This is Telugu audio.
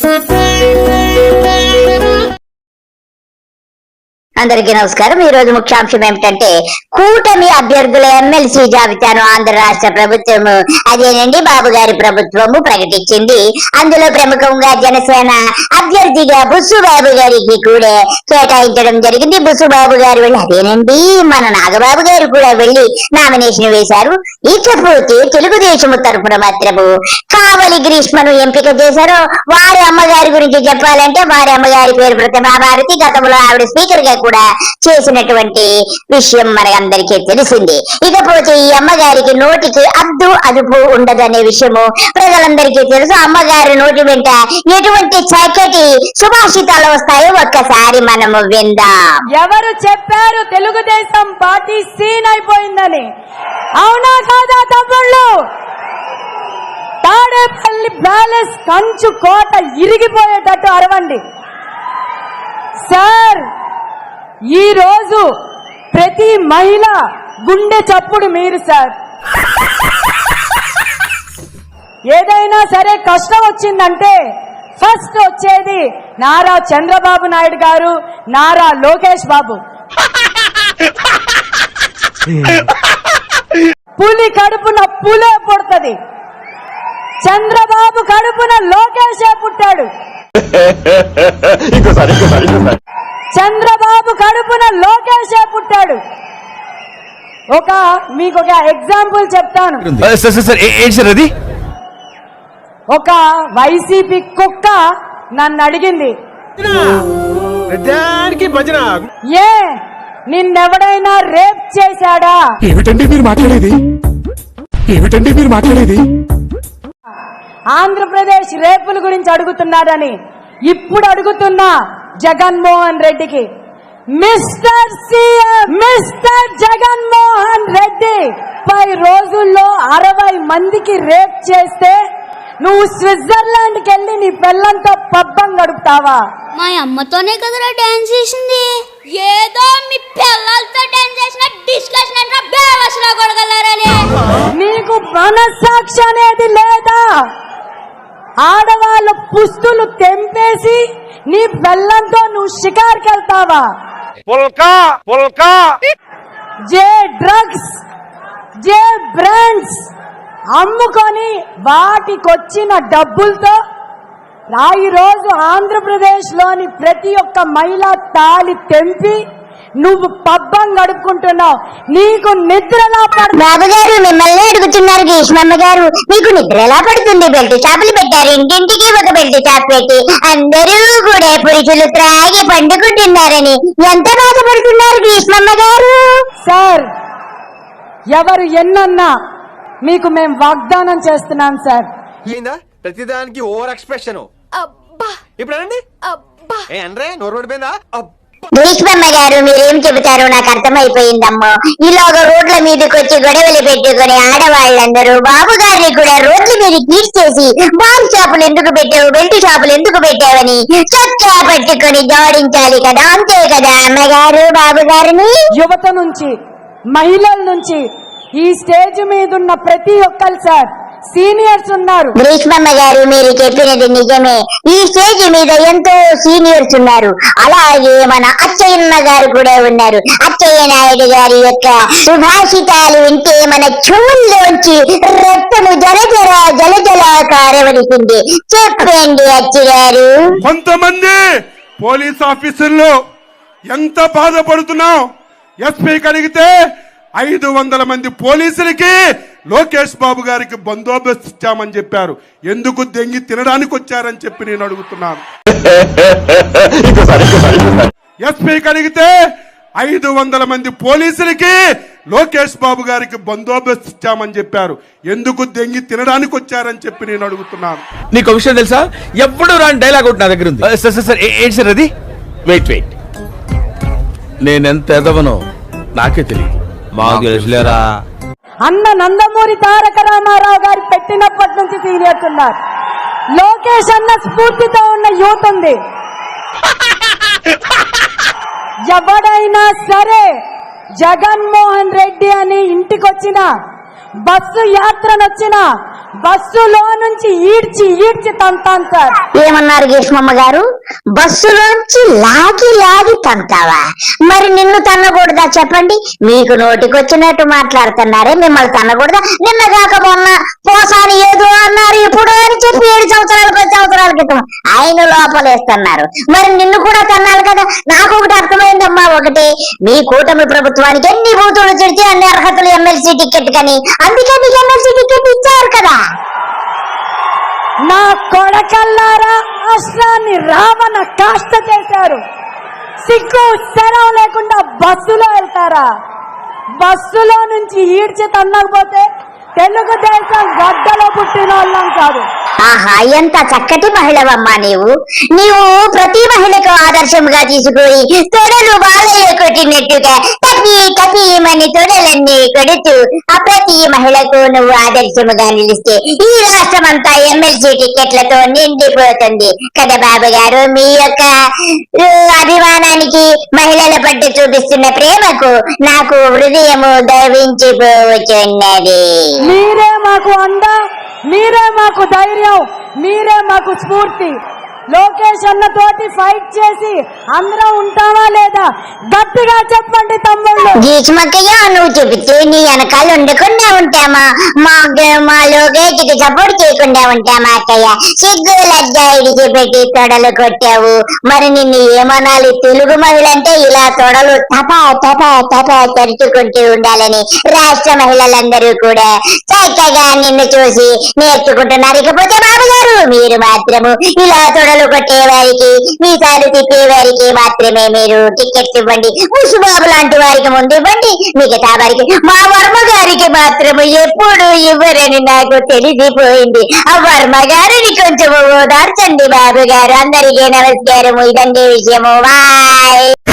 嗯。అందరికీ నమస్కారం. ఈ రోజు ముఖ్యాంశం ఏమిటంటే కూటమి అభ్యర్థుల ఎమ్మెల్సీ జాబితాను ఆంధ్ర రాష్ట్ర ప్రభుత్వము అదేనండి బాబు గారి ప్రభుత్వము ప్రకటించింది. అందులో ప్రముఖంగా జనసేన అభ్యర్థిగా బుస్సు బాబు గారికి కూడా కేటాయించడం జరిగింది. బుస్సు బాబు గారు వెళ్ళి అదేనండి మన నాగబాబు గారు కూడా వెళ్ళి నామినేషన్ వేశారు. ఇకపోతే తెలుగుదేశం తరఫున మాత్రము కావలి గ్రీష్మను ఎంపిక చేశారు. వారి అమ్మగారి గురించి చెప్పాలంటే వారి అమ్మగారి పేరు ప్రతిమా గతంలో ఆవిడ స్పీకర్గా కూడా చేసినటువంటి విషయం మనకందరికీ తెలిసింది. ఇకపోతే ఈ అమ్మగారికి నోటికి అద్దు అదుపు ఉండదనే విషయము ప్రజలందరికీ తెలుసు. అమ్మగారి నోటి వెంట ఎటువంటి చక్కటి సుభాషితాలు వస్తాయో ఒక్కసారి మనము విందాం. ఎవరు చెప్పారు తెలుగుదేశం పార్టీ సీన్ అయిపోయిందని? అవునా కాదా తమ్ముళ్ళు? తాడేపల్లి ప్యాలెస్ కంచు కోట ఇరిగిపోయేటట్టు అరవండి. సార్ ఈ రోజు ప్రతి మహిళ గుండె చప్పుడు మీరు సార్. ఏదైనా సరే కష్టం వచ్చిందంటే ఫస్ట్ వచ్చేది నారా చంద్రబాబు నాయుడు గారు నారా లోకేష్ బాబు. పులి కడుపున పులే పుడుతుంది. చంద్రబాబు కడుపున లోకేషే పుట్టాడు. ఇంకోసారి చంద్రబాబు కడుపున లోకేషే పుట్టాడు. ఒక మీకు ఒక ఎగ్జాంపుల్ చెప్తాను. అది? ఒక వైసీపీ కుక్క నన్ను అడిగింది ఏ నిన్నెవడైనా రేప్ చేశాడా? ఏమిటండి మీరు మాట్లాడేది? ఏమిటండి మీరు మాట్లాడేది? ఆంధ్రప్రదేశ్ రేపుల గురించి అడుగుతున్నారని ఇప్పుడు అడుగుతున్నా జగన్మోహన్ రెడ్డికి. Mister CM mister Jaganmohan Reddy పై రోజుల్లో అరవై మందికి రేప్ చేస్తే నువ్వు స్విట్జర్లాండ్కి వెళ్ళి నీ పిల్లంతో పబ్బం గడుపుతావా? మా అమ్మతోనే కదరా డాన్స్ చేసింది. ఏదో మీ పిల్లలతో డాన్స్ చేసిన డిస్కషన్ అంటే బేవసరా కొడగలరని నీకు మనస్సాక్షి అనేది లేదా? ఆడవాళ్ళ పుస్తులు తెంపేసి నీ బెల్లంతో నువ్వు షికార్కి వెళ్తావా పుల్కా పుల్కా. జే డ్రగ్స్ జే బ్రాండ్స్ అమ్ముకొని వాటికొచ్చిన డబ్బులతో ఆ ఈ రోజు ఆంధ్రప్రదేశ్లోని ప్రతి ఒక్క మహిళ తాలి తెంపి నువ్వు పబ్బం గడుపుకుంటున్నావు. నీకు నిద్రలా పడ బాబు గారు మిమ్మల్ని అడుగుతున్నారు గ్రీష్మమ్మ గారు మీకు నిద్ర ఎలా పడుతుంది బెల్ట్ షాపులు పెట్టారు ఇంటింటికి ఒక బెల్ట్ షాప్ పెట్టి అందరూ కూడా పురుషులు త్రాగి పండుకుంటున్నారని ఎంత బాధపడుతున్నారు గ్రీష్మమ్మ గారు? సార్ ఎవరు ఎన్నన్నా మీకు మేము వాగ్దానం చేస్తున్నాం సార్. ప్రతిదానికి ఓవర్ ఎక్స్ప్రెషన్. అబ్బా! ఇప్పుడు అనండి. అబ్బా! ఏ అనరే నోరు పడిపోయిందా అబ్బ్. గ్రీష్మమ్మ గారు మీరేం చెబుతారో నాకు అర్థమైపోయిందమ్మా. ఇలాగ రోడ్ల మీదకి వచ్చి గొడవలు పెట్టుకుని ఆడవాళ్ళందరూ బాబు గారిని కూడా రోడ్ల మీద చేసి బాల్ షాపులు ఎందుకు పెట్టావు బెల్ట్ షాపులు ఎందుకు పెట్టావని చొక్కా పట్టుకొని జోడించాలి కదా అంతే కదా అమ్మగారు బాబు గారిని? యువత నుంచి మహిళల నుంచి ఈ స్టేజ్ మీద ఉన్న ప్రతి ఒక్కరు సార్ సీనియర్స్ ఉన్నారు. గ్రీష్మమ్మ గారు మీరు చెప్పినది నిజమే. ఈ స్టేజ్ మీద ఎంతో సీనియర్స్ ఉన్నారు. అలాగే మన అచ్చయ్యమ్మ గారు కూడా ఉన్నారు. అచ్చయ్య నాయుడు గారి యొక్క సుభాషితాలు వింటే మన చెవుల్లోంచి రక్తము జల జల జల జల కారవలసింది చెప్పండి అచ్చి గారు. కొంతమంది పోలీస్ ఆఫీసర్లు ఎంత బాధపడుతున్నాం ఎస్పీకి అడిగితే ఐదు వందల మంది పోలీసులకి లోకేష్ బాబు గారికి బందోబస్తు ఇచ్చామని చెప్పారు. ఎందుకు దెంగి తినడానికి వచ్చారని చెప్పి నేను అడుగుతున్నాను. ఎస్పీకి అడిగితే ఐదు వందల మంది పోలీసులకి లోకేష్ బాబు గారికి బందోబస్తు ఇచ్చామని చెప్పారు. ఎందుకు దెంగి తినడానికి వచ్చారని చెప్పి నేను అడుగుతున్నాను. నీకు విషయం తెలుసా? ఎప్పుడు రాని డైలాగ్ ఒకటి నా దగ్గర ఉంది. సార్ సార్ సార్ ఏ- ఏంటి సార్ అది? వెయిట్ వెయిట్ నేనెంత ఎదవనో నాకే తెలియదు. మాకు తెలుసులేరా? అన్న నందమూరి తారక రామారావు గారు పెట్టినప్పటి నుంచి సీనియర్స్ ఉన్నారు. లోకేష్ అన్న స్ఫూర్తితో ఉన్న యూత్ ఉంది. ఎవడైనా సరే జగన్మోహన్ రెడ్డి అని ఇంటికొచ్చిన బస్సు యాత్రనొచ్చిన బస్సులో నుంచి ఈడ్చి ఈడ్చి తంతాను సార్. ఏమన్నారు గీష్మమ్మ గారు? బస్సులోంచి లాగి లాగి తంతావా? మరి నిన్ను తన్నకూడదా చెప్పండి? మీకు నోటికొచ్చినట్టు మాట్లాడుతున్నారే మిమ్మల్ని తన్నకూడదా? నిన్న కాక మొన్న పోసాని ఏదో అన్నారు ఇప్పుడు అని చెప్పి ఏడు సంవత్సరాలు పది సంవత్సరాల క్రితం. ఆయన లోపలేస్తున్నారు. మరి నిన్ను కూడా తన్నాలి కదా? నాకు ఒకటి అర్థమైందమ్మా ఒకటి. మీ కూటమి ప్రభుత్వానికి ఎన్ని బూతులు చెడితే అన్ని అర్హతలు ఎమ్మెల్సీ టికెట్ కని. అందుకే మీకు ఎమ్మెల్సీ టికెట్ ఇచ్చారు కదా. నా కొడకల్లారా రాష్ట్రాన్ని రావణ కాష్ట చేశారు. సిగ్గు శరం లేకుండా బస్సులో వెళ్తారా? బస్సులో నుంచి ఈడ్చి తన్నకపోతే తెలుగుదేశం గడ్డలో పుట్టిన వాళ్ళం కాదు. ఆహా ఎంత చక్కటి మహిళవమ్మా నీవు. నీవు ప్రతి మహిళకు ఆదర్శంగా తీసుకుని తొడలు బాలయ్య కొట్టినట్టుగా టపి తొడలన్నీ కొడుతూ ఆ ప్రతి మహిళకు నువ్వు ఆదర్శముగా నిలిస్తే ఈ రాష్ట్రం అంతా ఎమ్మెల్సీ టికెట్లతో నిండిపోతుంది. కదా బాబు గారు మీ యొక్క అభిమానానికి మహిళల పట్ల చూపిస్తున్న ప్రేమకు నాకు హృదయము దవించిపోవచ్చున్నది మీరే మాకు అండ మీరే మాకు ధైర్యం మీరే మాకు స్ఫూర్తి. లోకేష్ తోటి ఫైట్ చేసి అందరం ఉంటావా లేదా? గట్టిగా చెప్పండి తమ్ముళ్ళు. గీచుమక్కయ్య నువ్వు చెబితే నీ వెనకాల ఉండకుండా ఉంటామా? మా మా లోకేష్కి సపోర్ట్ చేయకుండా ఉంటామా అక్కయ్య? సిగ్గు లజ్జ ఇడిచి పెట్టి తొడలు కొట్టావు. మరి నిన్ను ఏమనాలి? తెలుగు మహిళంటే ఇలా తొడలు తపా తపా తపా తరుచుకుంటూ ఉండాలని రాష్ట్ర మహిళలందరూ కూడా చక్కగా నిన్ను చూసి నేర్చుకుంటున్నారు. ఇకపోతే బాబు గారు మీరు మాత్రము ఇలా తొడలు కొట్టేవారికి మీసాలు తిప్పేవారికి మాత్రమే మీరు టికెట్స్ ఇవ్వండి. ముసుబాబు లాంటి వారికి ముందు ఇవ్వండి. మిగతా వారికి మా వర్మ గారికి మాత్రము ఎప్పుడు ఇవ్వరని నాకు తెలిసిపోయింది. ఆ వర్మ గారిని కొంచెం ఓదార్చండి బాబు గారు. అందరికీ నమస్కారము. ఇదండి విషయము బాయ్